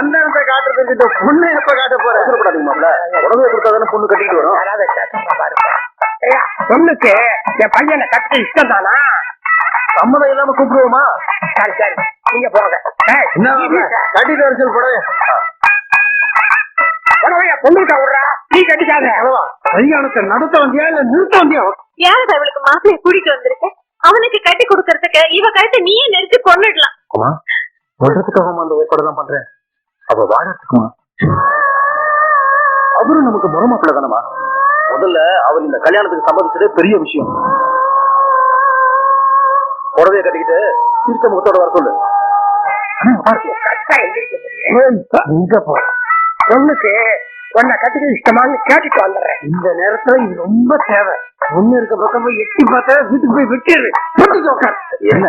இருக்கட்டும் பொண்ணு எப்ப காட்ட போற? அவசரப்படாதீங்க மாப்ள உடனே கொடுத்தா தானே பொண்ணு கட்டிட்டு வரும். யாராவது கேட்டா பாருங்க. ஐயா பொண்ணுக்கு என் பையனை கட்ட இஷ்டம் தானா? சம்மதம் இல்லாம கூப்பிடுவோமா? சரி சரி. நீங்க போங்க. ஏய், என்ன? கட்டிட்டு வர சொல்லு புடவை. புடவைய பொண்ணுகிட்ட விடுறா. நீ கட்டிக்காத. கல்யாணத்தை நடத்த வந்தியா இல்ல நிறுத்த வந்தியா? யாருக்கு அவளுக்கு மாப்பிளைய கூட்டிட்டு வந்திருக்க? அவனுக்கு கட்டி கொடுக்கறதுக்கு இவ கழுத்தை நீயே நெரிச்சு சொல்றதுக்காக அந்த ஏற்பாடு தான் பண்றேன். அவ வாழறதுக்குமா அவரும் நமக்கு முறமாப்பிள்ள தானமா முதல்ல அவர் இந்த கல்யாணத்துக்கு சம்மதிச்சதே பெரிய விஷயம். புடவைய கட்டிக்கிட்டு சிரிச்ச முகத்தோட வர சொல்லு. இங்க போ. பொண்ணுக்கு உன்னை கட்டிக்க இஷ்டமான்னு கேட்டுட்டு வந்துடுறேன். இந்த நேரத்துல இது ரொம்ப தேவை. ஒண்ணு இருக்க பக்கம் போய் எட்டி பார்த்தா வீட்டுக்கு போய் விட்டுரு என்ன?